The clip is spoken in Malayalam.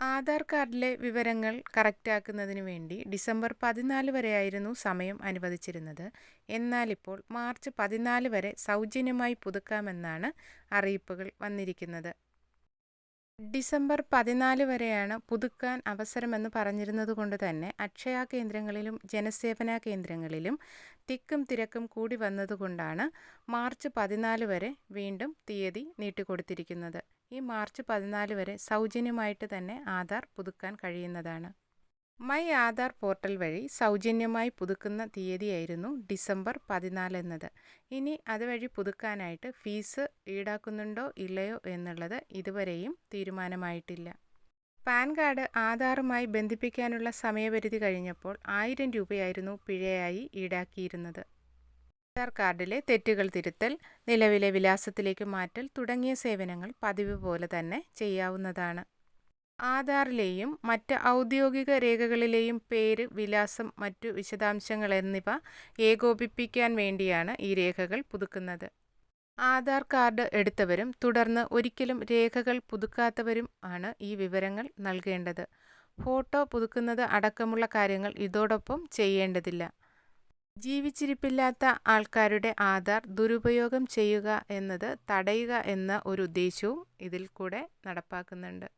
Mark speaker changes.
Speaker 1: ആധാർ കാർഡിലെ വിവരങ്ങൾ കറക്റ്റാക്കുന്നതിന് വേണ്ടി ഡിസംബർ പതിനാല് വരെയായിരുന്നു സമയം അനുവദിച്ചിരുന്നത്. എന്നാൽ ഇപ്പോൾ മാർച്ച് പതിനാല് വരെ സൗജന്യമായി പുതുക്കാമെന്നാണ് അറിയിപ്പുകൾ വന്നിരിക്കുന്നത്. ഡിസംബർ പതിനാല് വരെയാണ് പുതുക്കാൻ അവസരമെന്ന് പറഞ്ഞിരുന്നത് കൊണ്ട് തന്നെ അക്ഷയ കേന്ദ്രങ്ങളിലും ജനസേവന കേന്ദ്രങ്ങളിലും തിക്കും തിരക്കും കൂടി വന്നതുകൊണ്ടാണ് മാർച്ച് പതിനാല് വരെ വീണ്ടും തീയതി നീട്ടിക്കൊടുത്തിരിക്കുന്നത്. ഈ മാർച്ച് പതിനാല് വരെ സൗജന്യമായിട്ട് തന്നെ ആധാർ പുതുക്കാൻ കഴിയുന്നതാണ്. മൈ ആധാർ പോർട്ടൽ വഴി സൗജന്യമായി പുതുക്കുന്ന തീയതിയായിരുന്നു ഡിസംബർ പതിനാല് എന്നത്. ഇനി അതുവഴി പുതുക്കാനായിട്ട് ഫീസ് ഈടാക്കുന്നുണ്ടോ ഇല്ലയോ എന്നുള്ളത് ഇതുവരെയും തീരുമാനമായിട്ടില്ല. പാൻ കാർഡ് ആധാറുമായി ബന്ധിപ്പിക്കാനുള്ള സമയപരിധി കഴിഞ്ഞപ്പോൾ ആയിരം രൂപയായിരുന്നു പിഴയായി ഈടാക്കിയിരുന്നത്. ആധാർ കാർഡിലെ തെറ്റുകൾ തിരുത്തൽ നിലവിലെ വിലാസത്തിലേക്ക് മാറ്റൽ തുടങ്ങിയ സേവനങ്ങൾ പതിവ് പോലെ തന്നെ ചെയ്യാവുന്നതാണ്. ആധാറിലെയും മറ്റ് ഔദ്യോഗിക രേഖകളിലെയും പേര് വിലാസം മറ്റു വിശദാംശങ്ങൾ എന്നിവ ഏകോപിപ്പിക്കാൻ വേണ്ടിയാണ് ഈ രേഖകൾ പുതുക്കുന്നത്. ആധാർ കാർഡ് എടുത്തവരും തുടർന്ന് ഒരിക്കലും രേഖകൾ പുതുക്കാത്തവരും ആണ് ഈ വിവരങ്ങൾ നൽകേണ്ടത്. ഫോട്ടോ പുതുക്കുന്നത് അടക്കമുള്ള കാര്യങ്ങൾ ഇതോടൊപ്പം ചെയ്യേണ്ടതില്ല. ജീവിച്ചിരിപ്പില്ലാത്ത ആൾക്കാരുടെ ആധാർ ദുരുപയോഗം ചെയ്യുക എന്നത് തടയുക എന്ന ഒരു ഉദ്ദേശവും ഇതിൽ കൂടെ നടപ്പാക്കുന്നുണ്ട്.